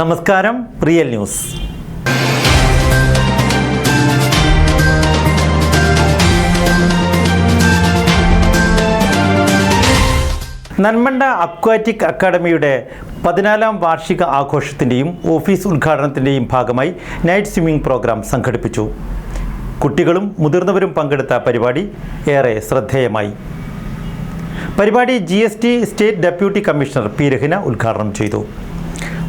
നമസ്കാരം real news. Nanmanda aquatic അക്കാദമിയുടെ പതിനാലാം വാർഷിക ആഘോഷത്തിന്റെയും ഓഫീസ് ഉദ്ഘാടനത്തിന്റെയും ഭാഗമായി നൈറ്റ് സ്വിമ്മിംഗ് പ്രോഗ്രാം സംഘടിപ്പിച്ചു. കുട്ടികളും മുതിർന്നവരും പങ്കെടുത്ത പരിപാടി ഏറെ ശ്രദ്ധേയമായി. പരിപാടി G state deputy commissioner P Rahina ഉദ്ഘാടനം ചെയ്തു.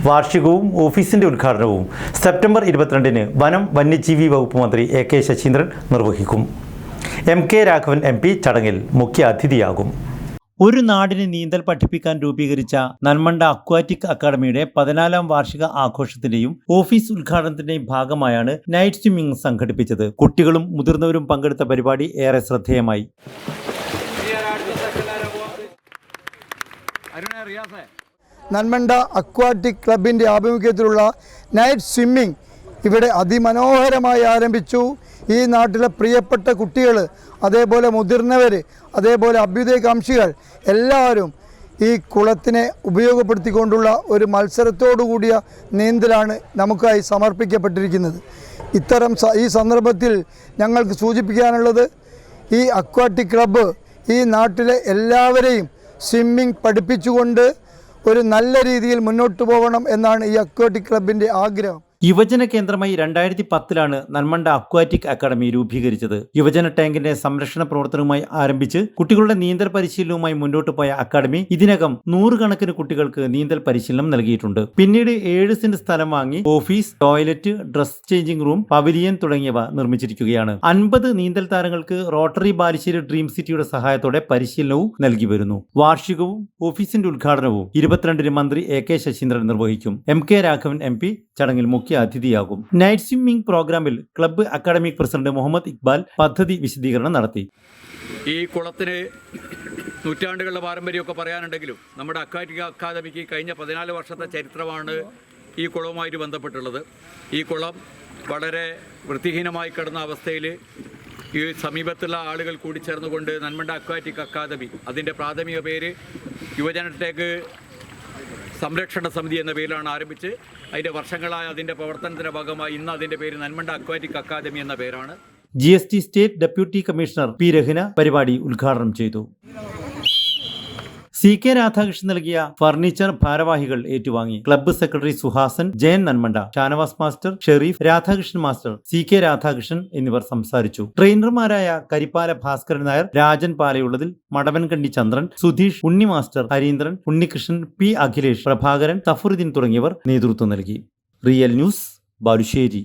വാർഷികവും ഓഫീസിന്റെ ഉദ്ഘാടനവും സെപ്റ്റംബർ ഇരുപത്തിരണ്ടിന് വനം വന്യജീവി വകുപ്പ് മന്ത്രി എ കെ ശശീന്ദ്രൻ നിർവഹിക്കും. M K Raghavan M P ചടങ്ങിൽ മുഖ്യ അതിഥിയാകും. ഒരു നാടിന് നീന്തൽ പഠിപ്പിക്കാൻ രൂപീകരിച്ച നന്മണ്ട അക്വാറ്റിക് അക്കാദമിയുടെ പതിനാലാം വാർഷിക ആഘോഷത്തിന്റെയും ഓഫീസ് ഉദ്ഘാടനത്തിന്റെയും ഭാഗമായാണ് നൈറ്റ് സ്വിമ്മിംഗ് സംഘടിപ്പിച്ചത്. കുട്ടികളും മുതിർന്നവരും പങ്കെടുത്ത പരിപാടി ഏറെ ശ്രദ്ധേയമായി. നന്മണ്ട അക്വാട്ടിക് ക്ലബിന്റെ ആഭിമുഖ്യത്തിലുള്ള നൈറ്റ് സ്വിമ്മിംഗ് ഇവിടെ അതിമനോഹരമായി ആരംഭിച്ചു. ഈ നാട്ടിലെ പ്രിയപ്പെട്ട കുട്ടികൾ അതേപോലെ മുതിർന്നവർ അതേപോലെ അഭ്യുദയകാംക്ഷികൾ എല്ലാവരും ഈ കുളത്തിനെ ഉപയോഗപ്പെടുത്തിക്കൊണ്ടുള്ള ഒരു മത്സരത്തോടു കൂടിയ നീന്തലാണ് നമുക്കായി സമർപ്പിക്കപ്പെട്ടിരിക്കുന്നത്. ഇത്തരം ഈ സന്ദർഭത്തിൽ ഞങ്ങൾക്ക് സൂചിപ്പിക്കാനുള്ളത് ഈ അക്വാട്ടിക് ക്ലബ്ബ് ഈ നാട്ടിലെ എല്ലാവരെയും സ്വിമ്മിംഗ് പഠിപ്പിച്ചുകൊണ്ട് ഒരു നല്ല രീതിയിൽ മുന്നോട്ട് പോകണം എന്നാണ് ഈ അക്വാട്ടിക് ക്ലബിന്റെ ആഗ്രഹം. യുവജന കേന്ദ്രമായി രണ്ടായിരത്തി പത്തിലാണ് നന്മണ്ട അക്വാറ്റിക് അക്കാദമി രൂപീകരിച്ചത്. യുവജന ടാങ്കിന്റെ സംരക്ഷണ പ്രവർത്തനവുമായി ആരംഭിച്ച് കുട്ടികളുടെ നീന്തൽ പരിശീലനവുമായി മുന്നോട്ട് പോയ അക്കാദമി ഇതിനകം നൂറുകണക്കിന് കുട്ടികൾക്ക് നീന്തൽ പരിശീലനം നൽകിയിട്ടുണ്ട്. പിന്നീട് ഏഴ് സെന്റ് സ്ഥലം വാങ്ങി office toilet dress changing room pavilion തുടങ്ങിയവ നിർമ്മിച്ചിരിക്കുകയാണ്. അൻപത് നീന്തൽ താരങ്ങൾക്ക് റോട്ടറി ബാലിശ്ശേരി ഡ്രീം സിറ്റിയുടെ സഹായത്തോടെ പരിശീലനവും നൽകി വരുന്നു. വാർഷികവും ഓഫീസിന്റെ ഉദ്ഘാടനവും ഇരുപത്തിരണ്ടിന് മന്ത്രി എ കെ ശശീന്ദ്രൻ നിർവഹിക്കും. M K Raghavan M P ചടങ്ങിൽ മുഖ്യ അതിഥിയാകും. നൈറ്റ് സ്വിമ്മിംഗ് പ്രോഗ്രാമിൽ club academic president Muhammad Iqbal പദ്ധതി വിശദീകരണം നടത്തി. ഈ കുളത്തിന് നൂറ്റാണ്ടുകളുടെ പാരമ്പര്യമൊക്കെ പറയാനുണ്ടെങ്കിലും നമ്മുടെ അക്വാറ്റിക് അക്കാദമിക്ക് കഴിഞ്ഞ പതിനാല് വർഷത്തെ ചരിത്രമാണ് ഈ കുളവുമായിട്ട് ബന്ധപ്പെട്ടുള്ളത്. ഈ കുളം വളരെ വൃത്തിഹീനമായി കിടന്ന അവസ്ഥയിൽ ഈ സമീപത്തുള്ള ആളുകൾ കൂടി ചേർന്നുകൊണ്ട് നന്മണ്ട അക്വാറ്റിക് അക്കാദമി അതിന്റെ പ്രാഥമിക പേര് യുവജനത്തേക്ക് സംരക്ഷണ സമിതി എന്ന പേരിലാണ് ആരംഭിച്ച്. അതിന്റെ വർഷങ്ങളായ അതിന്റെ പ്രവർത്തനത്തിന്റെ ഭാഗമായി ഇന്ന് അതിന്റെ പേര് നന്മണ്ട അക്വാറ്റിക് അക്കാദമി എന്ന പേരാണ്. G S T state deputy commissioner P Rahina പരിപാടി ഉദ്ഘാടനം ചെയ്തു. സി കെ രാധാകൃഷ്ണൻ നൽകിയ ഫർണിച്ചർ ഭാരവാഹികൾ ഏറ്റുവാങ്ങി. Club secretary Suhasan Jayan Nanmanda Shanavas master Shereef Radhakrishnan master C K Radhakrishnan എന്നിവർ സംസാരിച്ചു. ട്രെയിനർമാരായ കരിപ്പാല ഭാസ്കരൻ നായർ രാജൻ പാലയുള്ളതിൽ മടവൻകണ്ടി ചന്ദ്രൻ സുധീഷ് ഉണ്ണി മാസ്റ്റർ ഹരീന്ദ്രൻ ഉണ്ണികൃഷ്ണൻ പി അഖിലേഷ് പ്രഭാകരൻ സഫറുദ്ദീൻ തുടങ്ങിയവർ നേതൃത്വം നൽകി. Real news Balussery.